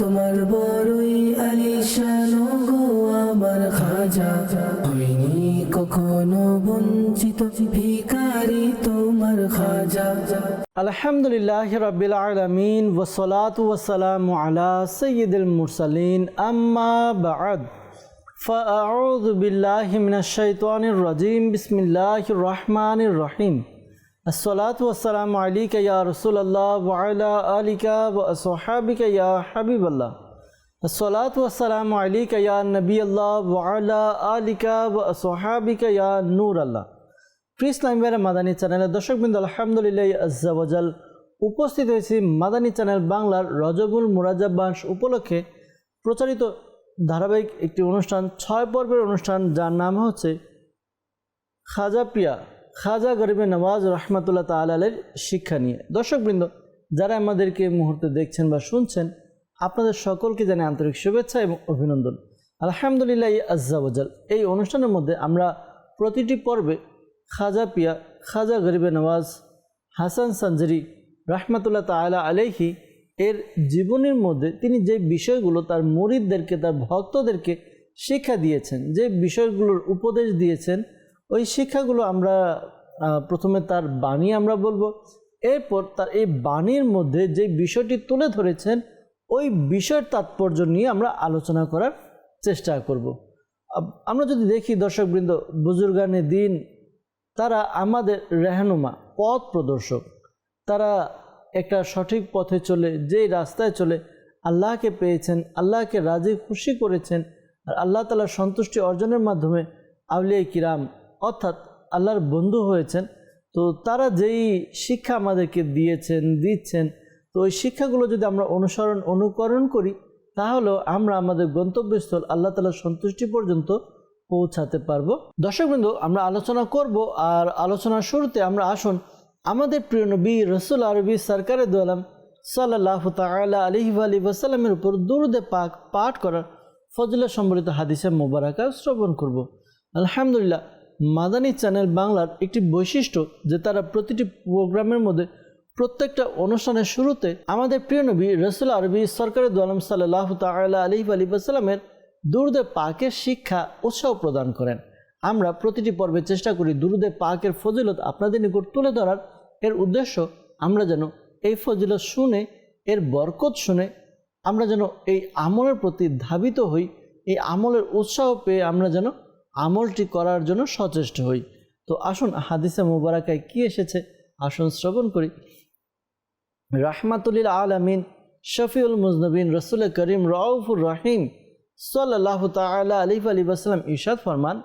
তোমার বড়ই আলিশান গো আমার খাজা হইনি কখনো বঞ্চিত ভিকারি তোমার খাজা আলহামদুলিল্লাহ রবিল আলমিন ওসলাত ওসালাম আলা সৈয়দুল মুরসালিন আম্মা বাদ فأعوذ بالله من الشيطان الرجيم بسم الله الرحمن الرحيم আসসালাতাম আলিকা রসুল্লাহ ওয়াইলা আলিকা সোহাবিকা হাবিবাল্লাহ। হাবিবাল্লাহ আসসালাতাম আলিকা ইয়া নবী আল্লাহ ওয়ালা আলিকা সোহাবিকা নূর আল্লাহ প্রিস লাইমের মাদানী চ্যানেলের দর্শকবৃন্দ, আলহামদুলিল্লাহ আজ্জাওয়াজাল উপস্থিত হয়েছি মাদানী চ্যানেল বাংলার রজবুল মুরাজাবাস উপলক্ষে প্রচারিত ধারাবাহিক একটি অনুষ্ঠান, ছয় পর্বের অনুষ্ঠান, যার নাম হচ্ছে খাজাপ্রিয়া খাজা গরিবে নওয়াজ রহমাতুল্লাহ তালের শিক্ষা নিয়ে। দর্শকবৃন্দ, যারা আমাদেরকে মুহূর্তে দেখছেন বা শুনছেন, আপনাদের সকলকে জানাই আন্তরিক শুভেচ্ছা এবং অভিনন্দন। আলহামদুলিল্লাহ আজ্জাওয়াজাল এই অনুষ্ঠানের মধ্যে আমরা প্রতিটি পর্বে খাজা পিয়া, খাজা গরিবে নওয়াজ হাসান সঞ্জরি রহমতুল্লাহ তালা আলাইহি এর জীবনের মধ্যে তিনি যে বিষয়গুলো তার মরিদদেরকে, তার ভক্তদেরকে শিক্ষা দিয়েছেন, যে বিষয়গুলোর উপদেশ দিয়েছেন ওই শিক্ষাগুলো আমরা প্রথমে তার বাণী আমরা বলব। এরপর তার এই বাণীর মধ্যে যে বিষয়টি তুলে ধরেছেন, ওই বিষয়ের তাৎপর্য নিয়ে আমরা আলোচনা করার চেষ্টা করব। আমরা যদি দেখি দর্শকবৃন্দ, বুজুর্গানে দিন, তারা আমাদের রেহানুমা, পথ প্রদর্শক। তারা একটা সঠিক পথে চলে, যেই রাস্তায় চলে, আল্লাহকে পেয়েছেন, আল্লাহকে রাজি, খুশি করেছেন। আর আল্লাহ তালার সন্তুষ্টি অর্জনের মাধ্যমে আউলিয়া কিরাম অর্থাৎ আল্লাহর বন্ধু হয়েছেন, তো তারা যেই শিক্ষা আমাদেরকে দিয়েছেন, দিচ্ছেন, তো ওই শিক্ষাগুলো যদি আমরা অনুসরণ, অনুকরণ করি, তাহলেও আমরা আমাদের গন্তব্যস্থল আল্লাহ তালার সন্তুষ্টি পর্যন্ত পৌঁছাতে পারব। দর্শকবৃন্দ আমরা আলোচনা করব আর আলোচনার শুরুতে আমরা আসুন আমাদের প্রিয় নবী রসুল আরবি সরকারের দোয়ালাম সাল্লাহ তালা আলহি আলী ওসালামের উপর দুরুদে পাক পাঠ করার ফজলে সম্বলিত হাদিসে মোবারকা শ্রবণ করব। আলহামদুলিল্লাহ মাদানী চ্যানেল বাংলার একটি বৈশিষ্ট্য যে তারা প্রতিটি প্রোগ্রামের মধ্যে প্রত্যেকটা অনুষ্ঠানের শুরুতে আমাদের প্রিয় নবী রসুল আরবি সরকারের দোয়ালাম সাল্লাহ তালা আলহি আলী ওসালামের দুরুদে পাকের শিক্ষা উৎসাহ প্রদান করেন। আমরা প্রতিটি পর্বে চেষ্টা করি দুরুদে পাকের ফজিলত আপনাদের নিকট তুলে ধরার। এর উদ্দেশ্য, আমরা যেন এই ফজিলত শুনে, এর বরকত শুনে, আমরা যেন এই আমলের প্রতি ধাবিত হই, এই আমলের উৎসাহ পেয়ে আমরা যেন আমলটি করার জন্য সচেষ্ট হই। তো আসুন, হাদিসে মুবারাকায় কি এসেছে? আসুন শ্রবণ করি। রাহমাতুলিল আলমিন, শফিউল মুজনবিন, রসুল করিম, রউফুর রহিম সাল্লাহ তালা আলিফ আলী আসসালাম ইরশাদ ফরমান,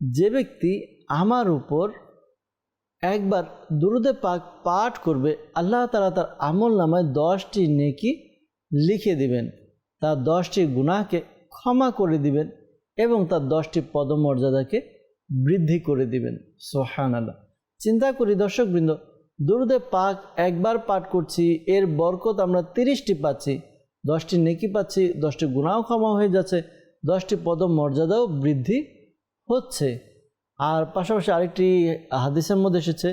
যে ব্যক্তি আমার উপর একবার দুরুদে পাক পাঠ করবে, আল্লাহ তালা তার আমল নামায় দশটি নেকি লিখে দিবেন। তার দশটি গুনাহকে ক্ষমা করে দিবেন। এবং তার দশটি পদমর্যাদাকে বৃদ্ধি করে দিবেন। সোহান আল্লাহ চিন্তা করি দর্শকবৃন্দ, দুরুদে পাক একবার পাঠ করছি, এর বরকত আমরা তিরিশটি পাচ্ছি, দশটি নেকি পাচ্ছি, দশটি গুণাও ক্ষমা হয়ে যাচ্ছে, দশটি পদমর্যাদাও বৃদ্ধি হচ্ছে। আর পাশাপাশি আরেকটি হাদিসের মধ্যে এসেছে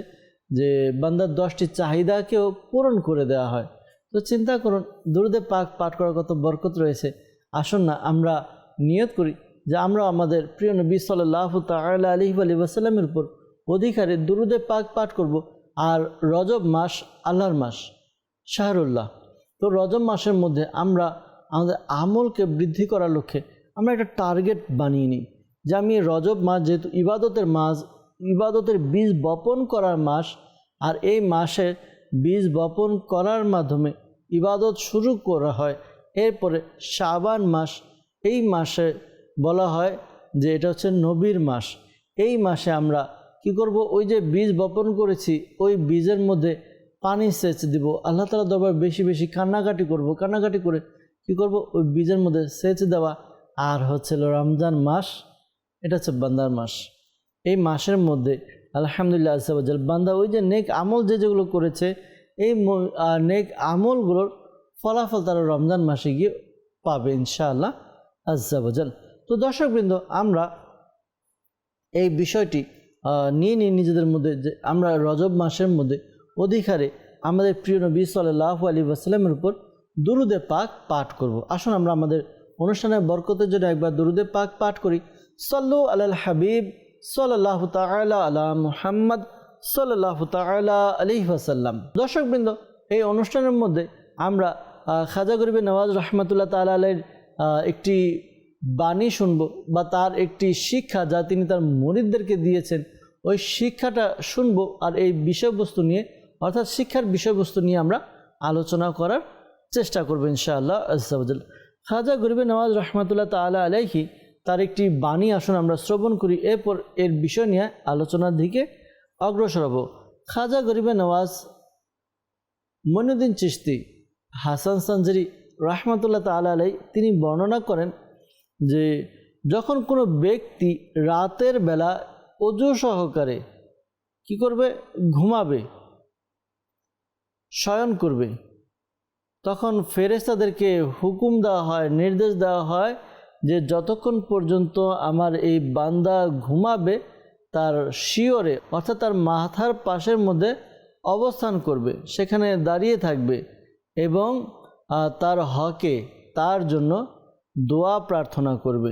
যে, বান্দার দশটি চাহিদাকেও পূরণ করে দেওয়া হয়। তো চিন্তা করুন, দুরুদে পাক পাঠ করার কত বরকত রয়েছে। আসুন না, আমরা নিয়ত করি যে আমরা আমাদের প্রিয় নবী সাল্লাহ তাল্লাহ আলহি আলী ওসাল্লামের উপর অধিকারে দুরুদে পাক পাঠ করব আর রজব মাস আল্লাহর মাস, শাহরুল্লাহ। তো রজব মাসের মধ্যে আমরা আমাদের আমলকে বৃদ্ধি করার লক্ষ্যে আমরা একটা টার্গেট বানিয়ে নিই যে আমি রজব মাস যেহেতু ইবাদতের মাস, ইবাদতের বীজ বপন করার মাস আর এই মাসে বীজ বপন করার মাধ্যমে ইবাদত শুরু করা হয়, এরপরে শাবান মাস, এই মাসে বলা হয় যে এটা হচ্ছে নবীর মাস। এই মাসে আমরা কি করব? ওই যে বীজ বপন করেছি, ওই বীজের মধ্যে পানি সেচ দিব। আল্লাহ তালা দরবার বেশি বেশি কান্নাকাটি করব। কান্নাকাটি করে কি করব? ওই বীজের মধ্যে সেচ দেওয়া। আর হচ্ছিল রমজান মাস, এটা হচ্ছে বান্দার মাস। এই মাসের মধ্যে আলহামদুলিল্লাহ আসাবাজাল বান্দা ওই যে নেক আমল যে যেগুলো করেছে, এই নেক আমলগুলোর ফলাফল তারা রমজান মাসে গিয়ে পাবে ইনশাআল্লাহ আজাবাজাল তো দর্শকবৃন্দ, আমরা এই বিষয়টি নিয়ে নিয়ে নিজেদের মধ্যে যে আমরা রজব মাসের মধ্যে অধিকারে আমাদের প্রিয় নবী সাল্লাহ আলী আসসালামের উপর দুরুদে পাক পাঠ করব। আসুন আমরা আমাদের অনুষ্ঠানের বরকতের জন্য একবার দুরুদে পাক পাঠ করি। সল্লু আলাল হাবিব সাল্লাহ তালা আলা মুহাম্মদ সাল্লাহ তালা আলহি ওয়াসাল্লাম। দর্শকবৃন্দ, এই অনুষ্ঠানের মধ্যে আমরা খাজা গরিবের নওয়াজ রহমতুল্লাহ তালা আলের একটি বাণী শুনব বা তার একটি শিক্ষা যা তিনি তার মরিদদেরকে দিয়েছেন, ওই শিক্ষাটা শুনব আর এই বিষয়বস্তু নিয়ে, অর্থাৎ শিক্ষার বিষয়বস্তু নিয়ে আমরা আলোচনা করার চেষ্টা করব ইনশাআল্লাহ আজাল খাজা গরিবে নওয়াজ রহমতুল্লাহ তালা আলাইহি তার একটি বাণী আসুন আমরা শ্রবণ করি, এরপর এর বিষয় নিয়ে আলোচনার দিকে অগ্রসর হব। খাজা গরিবে নওয়াজ মনুদ্দিন চিশতি, হাসান সানজারি রহমতুল্লাহ তালা আলাই তিনি বর্ণনা করেন যে যখন কোনো ব্যক্তি রাতের বেলা অজু সহকারে কি করবে? ঘুমাবে, শয়ন করবে, তখন ফেরেস্তাদেরকে হুকুম দেওয়া হয়, নির্দেশ দেওয়া হয় যে যতক্ষণ পর্যন্ত আমার এই বান্দা ঘুমাবে, তার শিওরে অর্থাৎ তার মাথার পাশের মধ্যে অবস্থান করবে, সেখানে দাঁড়িয়ে থাকবে এবং তার হকে, তার জন্য দোয়া প্রার্থনা করবে।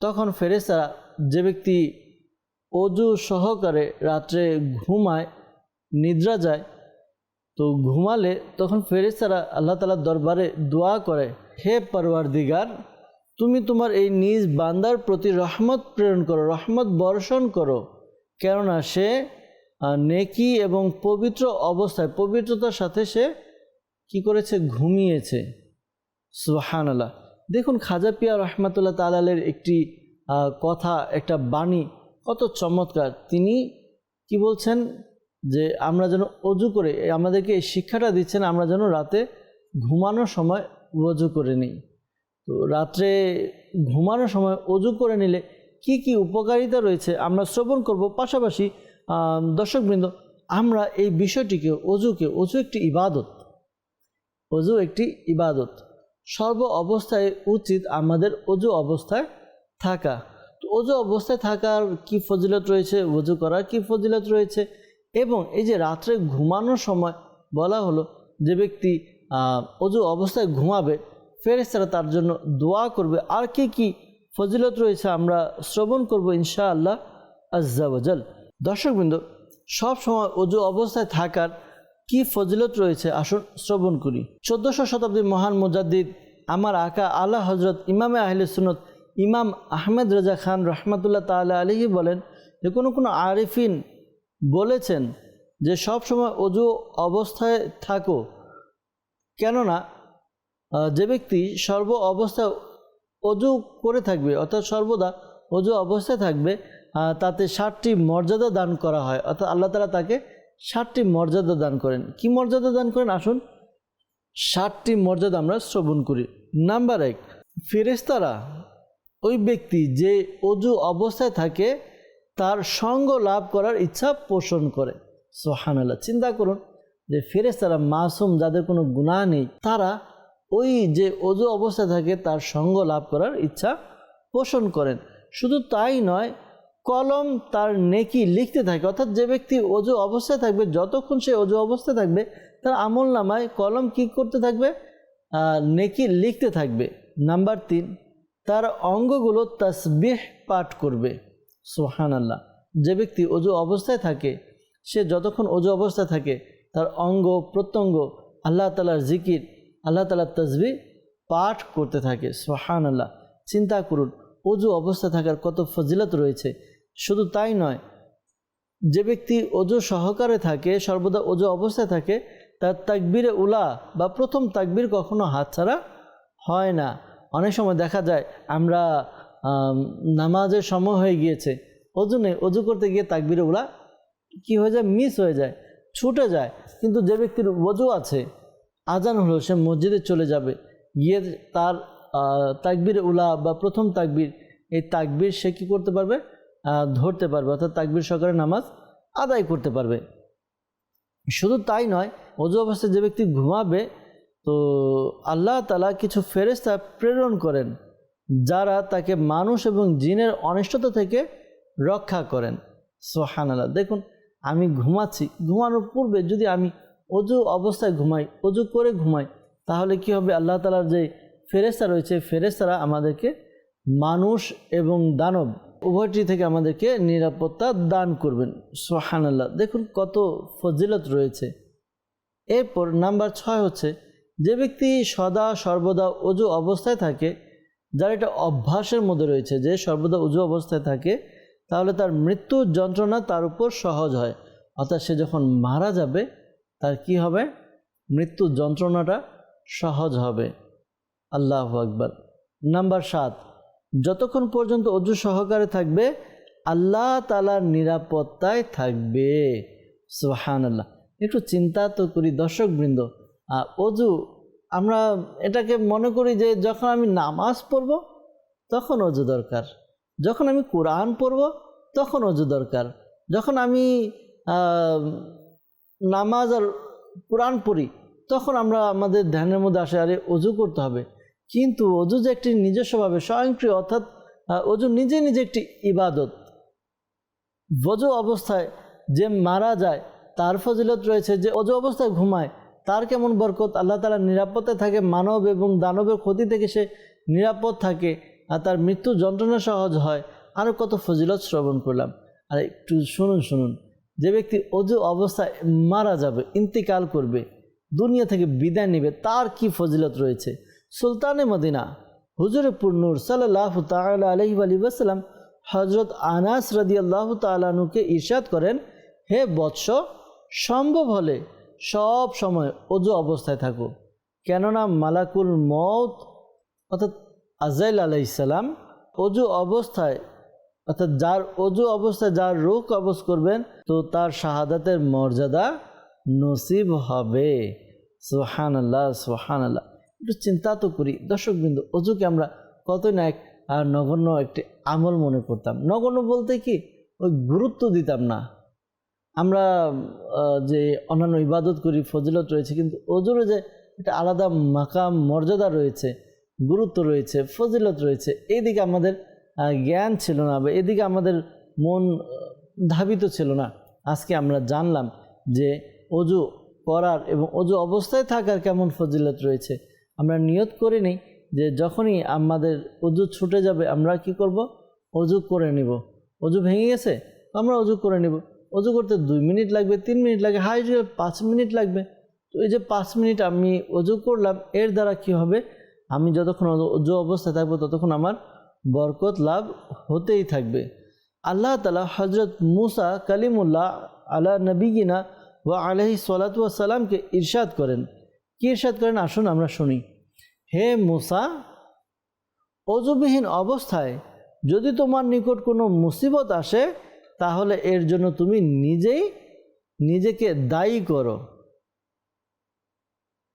তখন ফেরেস্তারা যে ব্যক্তি অজু সহকারে রাত্রে ঘুমায়, নিদ্রা যায়, তো ঘুমালে তখন ফেরেস্তারা আল্লাহ তালার দরবারে দোয়া করে, হে পরওয়ার দিগার তুমি তোমার এই নিজ বান্দার প্রতি রহমত প্রেরণ করো, রহমত বর্ষণ করো। কেননা সে নেকি এবং পবিত্র অবস্থায়, পবিত্রতার সাথে সে কি করেছে? ঘুমিয়েছে। সুহান আল্লাহ দেখুন খাজা পিয়া রহমতুল্লাহ তালের একটি কথা, একটা বাণী কত চমৎকার। তিনি কি বলছেন? যে আমরা যেন অজু করে আমাদেরকে এই শিক্ষাটা দিচ্ছেন, আমরা যেন রাতে ঘুমানোর সময় অজু করে নিই। তো রাত্রে ঘুমানোর সময় অজু করে নিলে কি কি উপকারিতা রয়েছে আমরা শ্রবণ করব। পাশাপাশি দর্শকবৃন্দ, আমরা এই বিষয়টিকে, অজুকে, অজু একটি ইবাদত। অজু একটি ইবাদত। সর্ব অবস্থায় উচিত আমাদের অজু অবস্থায় থাকা। তো অজু অবস্থায় থাকার কি ফজিলত রয়েছে? অজু করার কি ফজিলত রয়েছে? এবং এই যে রাত্রে ঘুমানোর সময় বলা হলো, যে ব্যক্তি অজু অবস্থায় ঘুমাবে ফেরেস্তারা তার জন্য দোয়া করবে। আর কি কি ফজিলত রয়েছে আমরা শ্রবণ করব ইনশাআল্লাহ আজ্জাওয়াজাল। দর্শকবৃন্দ সব সময় অজু অবস্থায় থাকার কি ফজিলত রয়েছে? আসুন শ্রবণ করি। চোদ্দশো শতাব্দীর মহান মুজাদ্দিদ, আমার আকা আল্লাহ হজরত ইমামে আহলে সুনত ইমাম আহমেদ রাজা খান রহমতুল্লাহ তাআলা আলিহি বলেন, যে কোনো কোনো আরিফিন বলেছেন যে সব সময় অজু অবস্থায় থাকো। কেননা যে ব্যক্তি সর্ব অবস্থায় অজু করে থাকবে, অর্থাৎ সর্বদা অজু অবস্থায় থাকবে তাতে ষাটটি মর্যাদা দান করা হয়, অর্থাৎ আল্লাহ তালা তাকে ষাটটি মর্যাদা দান করেন। কি মর্যাদা দান করেন? আসুন। ষাটটি মর্যাদা আমরা শ্রবণ করি। নাম্বার এক ফেরেস্তারা ওই ব্যক্তি যে অজু অবস্থায় থাকে, তার সঙ্গ লাভ করার ইচ্ছা পোষণ করে। সোহানাল্লাহ চিন্তা করুন যে ফেরেস্তারা মাসুম, যাদের কোনো গুনাহ নেই, তারা ওই যে অজু অবস্থায় থাকে, তার সঙ্গ লাভ করার ইচ্ছা পোষণ করেন। শুধু তাই নয় কলম তার নেকি লিখতে থাকে, অর্থাৎ যে ব্যক্তি অজু অবস্থায় থাকবে, যতক্ষণ সে অজু অবস্থায় থাকবে, তার আমল নামায় কলম কি করতে থাকবে? নেকি লিখতে থাকবে। নাম্বার তিন, তার অঙ্গগুলো তসবিহ পাঠ করবে। সোহান আল্লাহ যে ব্যক্তি অজু অবস্থায় থাকে, সে যতক্ষণ অজু অবস্থায় থাকে, তার অঙ্গ, প্রত্যঙ্গ, আল্লাহ তালার জিকির, আল্লাহ তালার তসবি পাঠ করতে থাকে। সোহান আল্লাহ চিন্তা করুন, অজু অবস্থায় থাকার কত ফজিলত রয়েছে। শুধু তাই নয়, যে ব্যক্তি অজু সহকারে থাকে, সর্বদা অজু অবস্থায় থাকে, তার তাকবিরে উলা বা প্রথম তাকবির কখনো হাতছাড়া হয় না। অনেক সময় দেখা যায় আমরা নামাজের সময় হয়ে গিয়েছে, অজু নেই, অজু করতে গিয়ে তাকবিরে উলা কি হয়ে যায়? মিস হয়ে যায়, ছুটে যায়। কিন্তু যে ব্যক্তির অজু আছে, আজান হলো, সে মসজিদে চলে যাবে, গিয়ে তার তাকবির উলা বা প্রথম তাকবির, এই তাকবির সে কী করতে পারবে? ধরতে পারবে, অর্থাৎ তাকবির সহকারে নামাজ আদায় করতে পারবে। শুধু তাই নয়, অজু অবস্থায় যে ব্যক্তি ঘুমাবে, তো আল্লাহ তালা কিছু ফেরেস্তা প্রেরণ করেন, যারা তাকে মানুষ এবং জিনের অনিষ্টতা থেকে রক্ষা করেন। সোহান আল্লাহ দেখুন, আমি ঘুমাচ্ছি, ঘুমানোর পূর্বে যদি আমি অজু অবস্থায় ঘুমাই, অজু করে ঘুমাই, তাহলে কি হবে? আল্লাহ তালার যে ফেরেস্তা রয়েছে ফেরেস্তারা আমাদেরকে মানুষ এবং দানব উভয়টি থেকে আমাদেরকে নিরাপত্তা দান করবেন। সোহান আল্লাহ দেখুন কত ফজিলত রয়েছে। এরপর নাম্বার ছয় হচ্ছে, যে ব্যক্তি সদা সর্বদা অজু অবস্থায় থাকে, যার এটা অভ্যাসের মধ্যে রয়েছে যে সর্বদা উজু অবস্থায় থাকে, তাহলে তার মৃত্যুর যন্ত্রণা তার উপর সহজ হয়। অর্থাৎ সে যখন মারা যাবে, তার কি হবে? মৃত্যুর যন্ত্রণাটা সহজ হবে। আল্লাহ আকবর। নাম্বার সাত যতক্ষণ পর্যন্ত অজু সহকারে থাকবে, আল্লাহ তালার নিরাপত্তায় থাকবে। সোহান আল্লাহ একটু চিন্তা তো করি দর্শকবৃন্দ আর অজু, আমরা এটাকে মনে করি যে যখন আমি নামাজ পড়ব, তখন অজু দরকার। যখন আমি কোরআন পড়ব, তখন অজু দরকার। যখন আমি নামাজ আর কোরআন পড়ি, তখন আমরা আমাদের ধ্যানের মধ্যে আসে, আরে অজু করতে হবে। কিন্তু অজু যে একটি নিজস্বভাবে স্বয়ংক্রিয়, অর্থাৎ অজু নিজে নিজে একটি ইবাদত। বজু অবস্থায় যে মারা যায়, তার ফজিলত রয়েছে যে অজু অবস্থায় ঘুমায়, তার কেমন বরকত আল্লাহ তালা নিরাপত্তায় থাকে, মানব এবং দানবের ক্ষতি থেকে সে নিরাপদ থাকে, আর তার মৃত্যু যন্ত্রণা সহজ হয়। আরও কত ফজিলত শ্রবণ করলাম। আর একটু শুনুন শুনুন। যে ব্যক্তি অজু অবস্থায় মারা যাবে, ইন্তিকাল করবে, দুনিয়া থেকে বিদায় নেবে, তার কি ফজিলত রয়েছে? সুলতানে মদিনা। হুজুরে পুরনুর সাল্লাহ তাল আলহি আলী হজরত আনাস রদি আল্লাহ তালানুকে ইরশাদ করেন, হে বৎস, সম্ভব হলে সব সময় অজু অবস্থায় থাকো। কেননা মালাকুল মত অর্থাৎ আজাইল আলাইসাল্লাম অজু অবস্থায়, অর্থাৎ যার অজু অবস্থায় যার রোগ কবজ করবেন, তো তার শাহাদাতের মর্যাদা নসিব হবে। সোহান আল্লাহ সোহান আল্লাহ একটু চিন্তা তো করি। দর্শকবৃন্দ অজুকে আমরা কত না এক নগণ্য একটি আমল মনে করতাম। নগণ্য বলতে কি, ওই গুরুত্ব দিতাম না। আমরা যে অন্যান্য ইবাদত করি, ফজিলত রয়েছে, কিন্তু অজুরে যে একটা আলাদা মাকাম, মর্যাদা রয়েছে, গুরুত্ব রয়েছে, ফজিলত রয়েছে এইদিকে আমাদের জ্ঞান ছিল না বা এদিকে আমাদের মন ধাবিত ছিল না। আজকে আমরা জানলাম যে অজু করার এবং অজু অবস্থায় থাকার কেমন ফজিলত রয়েছে আমরা নিয়ত করে নিই যে যখনই আমাদের অজু ছুটে যাবে, আমরা কি করব? অজু করে নিব। অজু ভেঙে গেছে, আমরা অজু করে নিব। অজু করতে দুই মিনিট লাগবে, তিন মিনিট লাগবে হাই পাঁচ মিনিট লাগবে। তো এই যে পাঁচ মিনিট আমি অজু করলাম, এর দ্বারা কি হবে? আমি যতক্ষণ অজু- অবস্থায় থাকব, ততক্ষণ আমার বরকত লাভ হতেই থাকবে। আল্লাহ তালা হজরত মুসা কালিমুল্লাহ আলা নবীগিনা ও আলহি সালাতামকে ইরশাদ করেন। কি ইরশাদ করেন? আসুন আমরা শুনি। হে মুসা, অজুবিহীন অবস্থায় যদি তোমার নিকট কোনো মুসিবত আসে, তাহলে এর জন্য তুমি নিজেই নিজেকে দায়ী করো।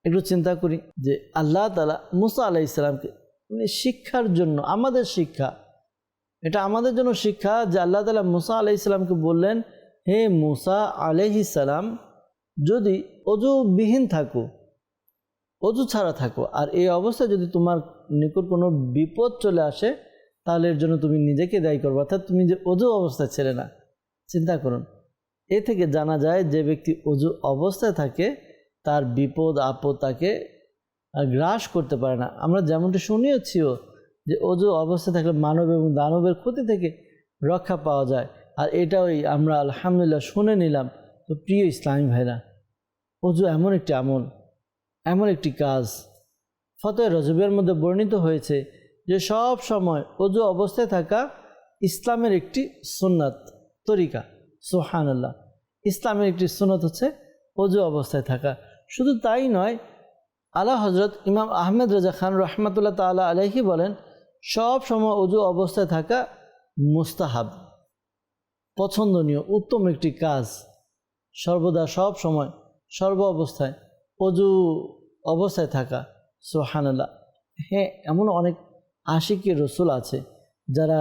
একটু চিন্তা করি যে আল্লাহ তালা মুসা আলাহ ইসলামকে মানে শিক্ষার জন্য, আমাদের শিক্ষা, এটা আমাদের জন্য শিক্ষা যে আল্লাহ তালা মুসা আলাহ ইসলামকে বললেন, হে মুসা আলহিসাল্লাম যদি অজুবিহীন থাকো অজু ছাড়া থাকো। আর এই অবস্থায় যদি তোমার নিকট কোনো বিপদ চলে আসে, তাহলে এর জন্য তুমি নিজেকে দায়ী করবে। অর্থাৎ তুমি যে অজু অবস্থায় ছেলে না, চিন্তা করুন। এ থেকে জানা যায় যে ব্যক্তি অজু অবস্থায় থাকে, তার বিপদ, আপদ তাকে গ্রাস করতে পারে না। আমরা যেমনটি শুনিয়েছিও যে অজু অবস্থায় থাকলে মানব এবং দানবের ক্ষতি থেকে রক্ষা পাওয়া যায়। আর এটা ওই আমরা আলহামদুলিল্লাহ শুনে নিলাম। তো প্রিয় ইসলামী ভাইরা, অজু এমন একটি আমল এমন একটি কাজ ফতোয় রজবের মধ্যে বর্ণিত হয়েছে যে সব সময় অজু অবস্থায় থাকা ইসলামের একটি সুন্নাত তরিকা। সোহান আল্লাহ ইসলামের একটি সুন্নত হচ্ছে অজু অবস্থায় থাকা। শুধু তাই নয় আলা হজরত ইমাম আহমেদ রাজা খান রহমতুল্লাহ তালা আলহি বলেন, সব সময় অজু অবস্থায় থাকা মুস্তাহাব, পছন্দনীয়, উত্তম একটি কাজ। সর্বদা সব সময়, সর্ব অবস্থায় অজু অবস্থায় থাকা সোহানাল্লাহ হ্যাঁ এমন অনেক আশিকি রসুল আছে যারা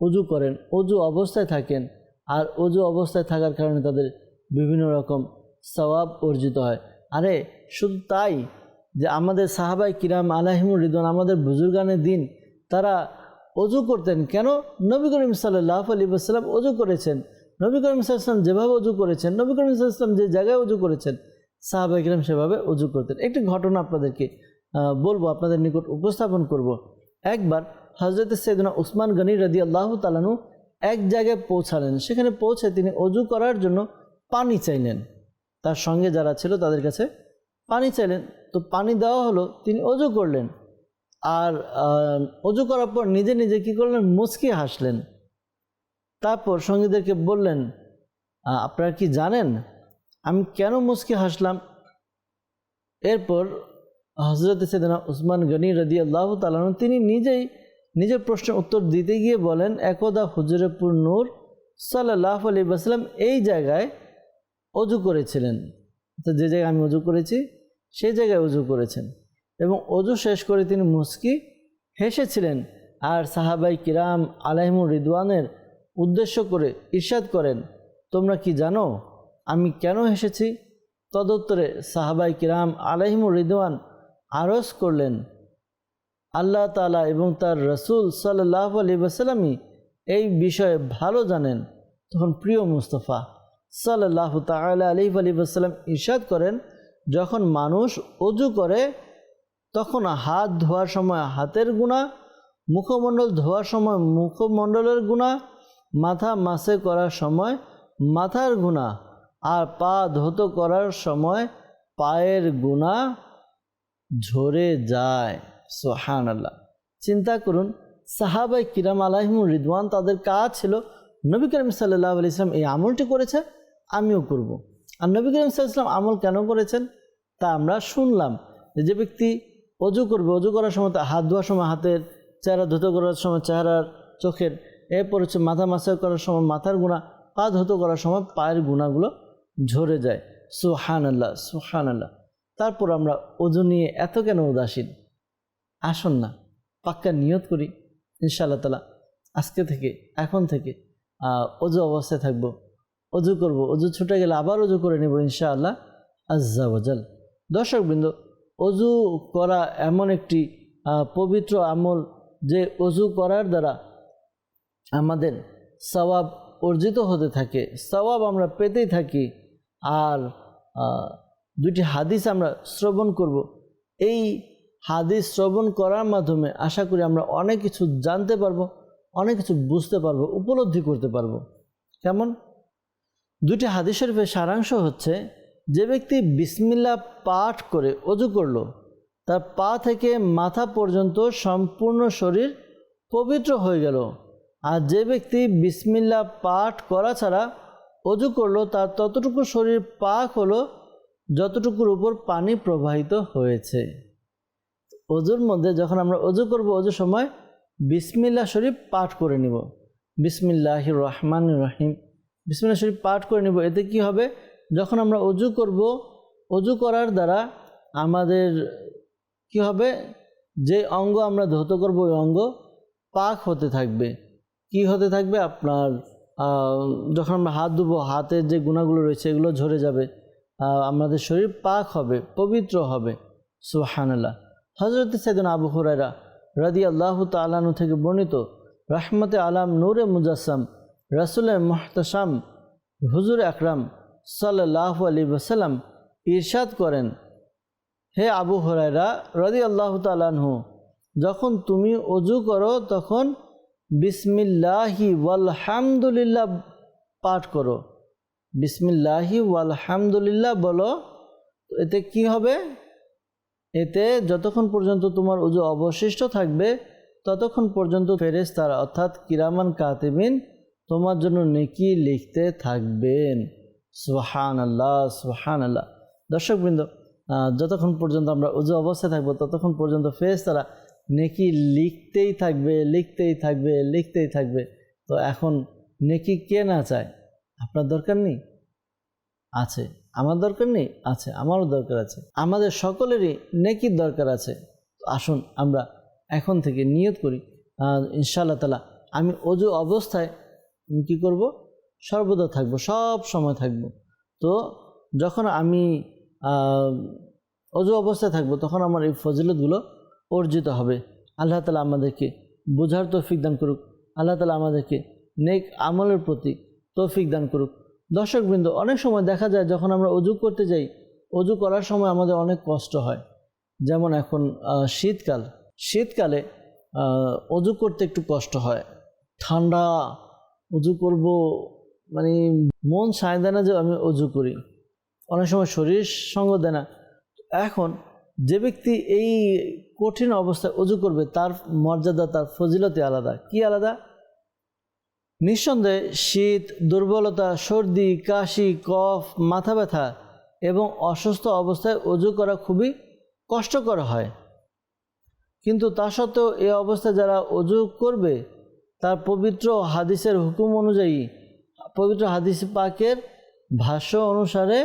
অজু করেন, অজু অবস্থায় থাকেন আর অজু অবস্থায় থাকার কারণে তাদের বিভিন্ন রকম সওয়াব অর্জিত হয়। আরে, শুধু তাই যে আমাদের সাহাবাই কিরাম আলাহিমুর রিদন আমাদের বুজুর্গানের দিন তারা অজু করতেন কেন? নবী করিম সাল্লাহ আলী আসসালাম অজু করেছেন। নবী করিম সাল্লাম যেভাবে অজু করেছেন, নবী করিম সাল্লাম যে জায়গায় অজু করেছেন সাহাবা ইকরাম সেভাবে অজু করতেন। একটি ঘটনা আপনাদেরকে বলব, আপনাদের নিকট উপস্থাপন করব। একবার হজরত সৈদনা উসমান গনি রদি আল্লাহ তালানু এক জায়গায় পৌঁছালেন। সেখানে পৌঁছে তিনি অজু করার জন্য পানি চাইলেন। তার সঙ্গে যারা ছিল তাদের কাছে পানি চাইলেন। তো পানি দেওয়া হলো, তিনি অজু করলেন। আর অজু করার পর নিজে নিজে কী করলেন? মুচকি হাসলেন। তারপর সঙ্গীদেরকে বললেন আপনারা কি জানেন আমি কেন মুচকি হাসলাম? এরপর হজরত সেদিনা উসমান গনি রদি আল্লাহ তালান তিনি নিজেই নিজের প্রশ্নের উত্তর দিতে গিয়ে বলেন, একদা হুজুরপুর নূর সাল্লাহ আলী বাসলাম এই জায়গায় অজু করেছিলেন। তো যে জায়গায় আমি অজু করেছি, সেই জায়গায় অজু করেছেন। এবং অজু শেষ করে তিনি মুস্কি হেসেছিলেন। আর সাহাবাই কিরাম আলাহিমুর রিদওয়ানের উদ্দেশ্য করে ইরশাদ করেন, তোমরা কি জানো আমি কেন এসেছি তদুত্তরে সাহাবাই কিরাম আলাহিমুর রিদওয়ান আরজ করলেন, আল্লাহ তালা এবং তার রসুল সাল্লাহ আলী বাসালামই এই বিষয়ে ভালো জানেন। তখন প্রিয় মুস্তফা সাল্লাহ তালা আলি আলী বাসালাম ইরশাদ করেন, যখন মানুষ অজু করে, তখন হাত ধোয়ার সময় হাতের গুণা মুখমণ্ডল ধোয়ার সময় মুখমণ্ডলের গুণা মাথা মাসে করার সময় মাথার গুণা আর পা ধৌত করার সময় পায়ের গুণা ঝরে যায়। সোহান আল্লাহ চিন্তা করুন, সাহাবাই কিরাম আলাহিমুর রিদওয়ান তাদের কাজ ছিল, নবী করিম সাল্লাহ আলি ইসলাম এই আমলটি করেছে আমিও করব। আর নবী করিম সাল্লাম আমল কেন করেছেন? তা আমরা শুনলাম যে ব্যক্তি অজু করবে, অজু করার সময় হাত ধোয়ার সময় হাতের চেহারা ধুতো করার সময় চেহারার চোখের এরপর হচ্ছে মাথা মাসাজ করার সময় মাথার গুণা, পা ধুতো করার সময় পায়ের গুণাগুলো ঝরে যায়। সুহান আল্লাহ সুহান আল্লাহ তারপর আমরা অজু নিয়ে এত কেন উদাসীন? আসুন না, পাক্কা নিয়ত করি, ইনশাআল্লাহ তালা আজকে থেকে, এখন থেকে অজু অবস্থায় থাকব অজু করব অজু ছুটে গেলে আবার অজু করে নেব, ইনশাআল্লাহ আজ্জাওয়াজাল দর্শকবৃন্দ অজু করা এমন একটি পবিত্র আমল যে অজু করার দ্বারা আমাদের সওয়াব অর্জিত হতে থাকে। সওয়াব আমরা পেতেই থাকি আর দুটি হাদিস আমরা শ্রবণ করব। এই হাদিস শ্রবণ করার মাধ্যমে আশা করি আমরা অনেক কিছু জানতে পারব, অনেক কিছু বুঝতে পারব, উপলব্ধি করতে পারব। কেমন? দুটি হাদিস শরীফের সারাংশ হচ্ছে, যে ব্যক্তি বিসমিল্লা পাঠ করে অজু করল, তার পা থেকে মাথা পর্যন্ত সম্পূর্ণ শরীর পবিত্র হয়ে গেল। আর যে ব্যক্তি বিসমিল্লা পাঠ করা ছাড়া অজু করল, তার ততটুকু শরীর পাক হলো, যতটুকুর উপর পানি প্রবাহিত হয়েছে। অজুর মধ্যে যখন আমরা অজু করব অজুর সময় বিসমিল্লা শরীফ পাঠ করে নিব। বিসমিল্লাহ রহমান রহিম। বিসমিল্লা শরীফ পাঠ করে নিব। এতে কি হবে? যখন আমরা অজু করব, অজু করার দ্বারা আমাদের কি হবে? যে অঙ্গ আমরা ধৌত করব, ওই অঙ্গ পাক হতে থাকবে। কি হতে থাকবে? আপনার যখন আমরা হাত ধুবো, হাতের যে গুণাগুলো রয়েছে, এগুলো ঝরে যাবে আমাদের শরীর পাক হবে, পবিত্র হবে। সুহানাল্লাহ হজরত সৈদন আবু হুরাইরা রাদি আল্লাহ তালানু থেকে বর্ণিত, রাহমতে আলাম নূরে মুজাসম রাসুলের মহতাসাম, হুজুর আকরাম সাল্লাহ আলী ওসাল্লাম ইরশাদ করেন, হে আবু হরাইরা রদি আল্লাহ তালানহু যখন তুমি অজু করো, তখন বিসমিল্লাহি ওয়ালহামদুলিল্লাহ পাঠ করো। বিসমিল্লাহি ওয়ালহামদুলিল্লাহ বলো এতে কি হবে? এতে যতক্ষণ পর্যন্ত তোমার উজু অবশিষ্ট থাকবে, ততক্ষণ পর্যন্ত ফেরেশতারা অর্থাৎ কিরামান কাতিবিন তোমার জন্য নেকি লিখতে থাকবেন। সুহান আল্লাহ সুহান আল্লাহ দর্শকবৃন্দ যতক্ষণ পর্যন্ত আমরা উজু অবস্থায় থাকব, ততক্ষণ পর্যন্ত ফেরেশতারা নেকি লিখতেই থাকবে লিখতেই থাকবে লিখতেই থাকবে। তো এখন নেকি কে না চায়? আপনার দরকার নেই? আছে। আমার দরকার নেই? আছে। আমারও দরকার আছে। আমাদের সকলেরই নেকির দরকার আছে। আসুন আমরা এখন থেকে নিয়ত করি। ইনশাআল্লাহ তালা আমি অজু অবস্থায় আমি কী করব? সর্বদা থাকব, সব সময় থাকব। তো যখন আমি অজু অবস্থায় থাকব, তখন আমার এই ফজিলতগুলো অর্জিত হবে। আল্লাহ তালা আমাদেরকে বোঝার তৌফিক দান করুক। আল্লাহ তালা আমাদেরকে নেক আমলের প্রতি তৌফিক দান করুক। দর্শকবৃন্দ, অনেক সময় দেখা যায় যখন আমরা অজু করতে যাই, অজু করার সময় আমাদের অনেক কষ্ট হয়। যেমন এখন শীতকাল। শীতকালে অজু করতে একটু কষ্ট হয়। ঠান্ডা, অজু করব মানে মন সায় দেয় না যে আমি অজু করি। অনেক সময় শরীর সঙ্গ দেয় না। এখন যে ব্যক্তি এই কঠিন অবস্থায় অজু করবে, তার মর্যাদা, তার ফজিলতে আলাদা। কি আলাদা? নিঃসন্দেহে শীত, দুর্বলতা, সর্দি, কাশি, কফ, মাথা ব্যথা এবং অসুস্থ অবস্থায় অজু করা খুবই কষ্টকর হয়। কিন্তু তা সত্ত্বেও এই অবস্থায় যারা অজু করবে, তার পবিত্র হাদিসের হুকুম অনুযায়ী, পবিত্র হাদিস পাকের ভাষ্য অনুসারে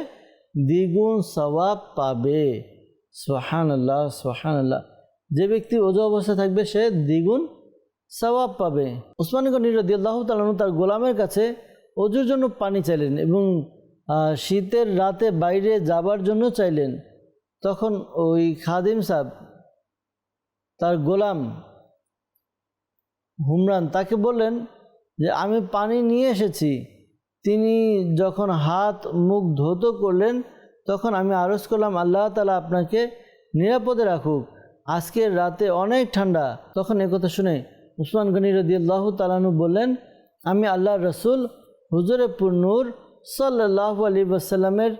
দ্বিগুণ সওয়াব পাবে। সোহান আল্লাহ সোহান আল্লাহ যে ব্যক্তি অজু অবস্থায় থাকবে, সে দ্বিগুণ সওয়াব পাবে। ওসমান গনি রদি আল্লাহ তালন তার গোলামের কাছে অজুর জন্য পানি চাইলেন এবং শীতের রাতে বাইরে যাবার জন্য চাইলেন। তখন ওই খাদিম সাহেব, তার গোলাম হুমরান তাকে বললেন যে, আমি পানি নিয়ে এসেছি। তিনি যখন হাত মুখ ধৌত করলেন তখন আমি আরজ করলাম, আল্লাহ তালা আপনাকে নিরাপদে রাখুক। আজকের রাতে অনেক ঠান্ডা। তখন একথা শুনে উসমান গনি রদি আল্লাহ তালানু বললেন, আমি আল্লাহ রসুল, হুজুরে পুরনুর সাল্লাহ আলী বাসাল্লামের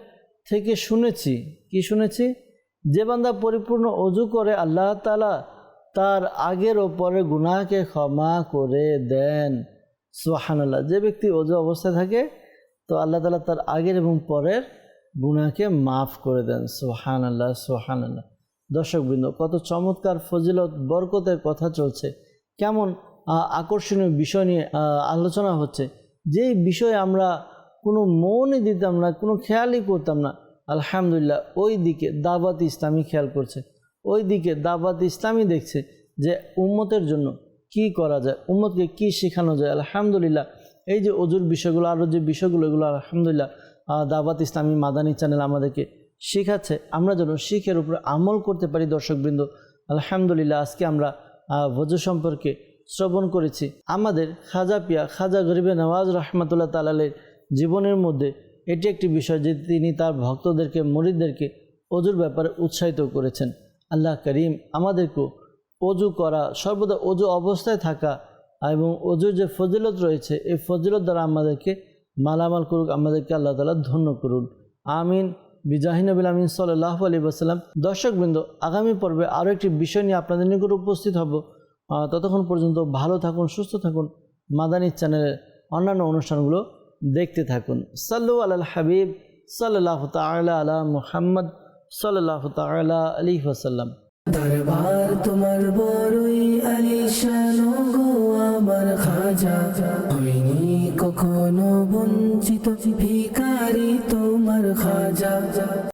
থেকে শুনেছি। কি শুনেছি? যে বান্দা পরিপূর্ণ অজু করে, আল্লাহ তালা তার আগের ও পরের গুনাহকে ক্ষমা করে দেন। সোহানাল্লাহ যে ব্যক্তি অজু অবস্থায় থাকে, তো আল্লাহ তালা তার আগের এবং পরের গুনাহকে মাফ করে দেন সোহান আল্লাহ সোহান আল্লাহ দর্শকবৃন্দ, কত চমৎকার ফজিলত, বরকতের কথা চলছে। কেমন আকর্ষণীয় বিষয় নিয়ে আলোচনা হচ্ছে। যেই বিষয়ে আমরা কোনো মনই দিতাম না, কোনো খেয়ালই করতাম না, আলহামদুলিল্লাহ, ওই দিকে দাবাত ইসলামী খেয়াল করছে। ওই দিকে দাবাত ইসলামী দেখছে যে উম্মতের জন্য কি করা যায়, উম্মতকে কি শেখানো যায়, আলহামদুলিল্লাহ। এই যে অজুর বিষয়গুলো আরও যে বিষয়গুলো, এগুলো আলহামদুলিল্লাহ দাওয়াত ইসলামী মাদানী চ্যানেল আমাদেরকে শেখাচ্ছে। আমরা যেন শিখের উপরে আমল করতে পারি দর্শকবৃন্দ। আলহামদুলিল্লাহ, আজকে আমরা ভোজ সম্পর্কে শ্রবণ করেছি। আমাদের খাজা পিয়া, খাজা গরিবে নওয়াজ রহমতুল্লাহ তালালের জীবনের মধ্যে এটি একটি বিষয় যে তিনি তার ভক্তদেরকে, মরিদদেরকে অজুর ব্যাপারে উৎসাহিত করেছেন। আল্লাহ করিম আমাদেরকেও অজু করা, সর্বদা অজু অবস্থায় থাকা এবং অজুর যে ফজিলত রয়েছে, এই ফজিলত দ্বারা আমাদেরকে মালামাল করুক, আমাদেরকে আল্লাহ তালা ধন্য করুন। আমিন। বিজাহিনবিল আমিন সাল্লাহ আলী বাসাল্লাম দর্শকবৃন্দ, আগামী পর্বে আরও একটি বিষয় নিয়ে আপনাদের নিকট উপস্থিত হব। ততক্ষণ পর্যন্ত ভালো থাকুন, সুস্থ থাকুন। মাদানী চ্যানেলের অন্যান্য অনুষ্ঠানগুলো দেখতে থাকুন। সাল্লু আল হাবিব সাল্লাহ তালা আলা মুহাম্মদ সাল্লাহ তালা আলী ওসাল্লাম দরবার তোমার বড়ই আলিশান গো, আমার খাজা। কখনো বঞ্চিত ভিকারি তোমার খাজা।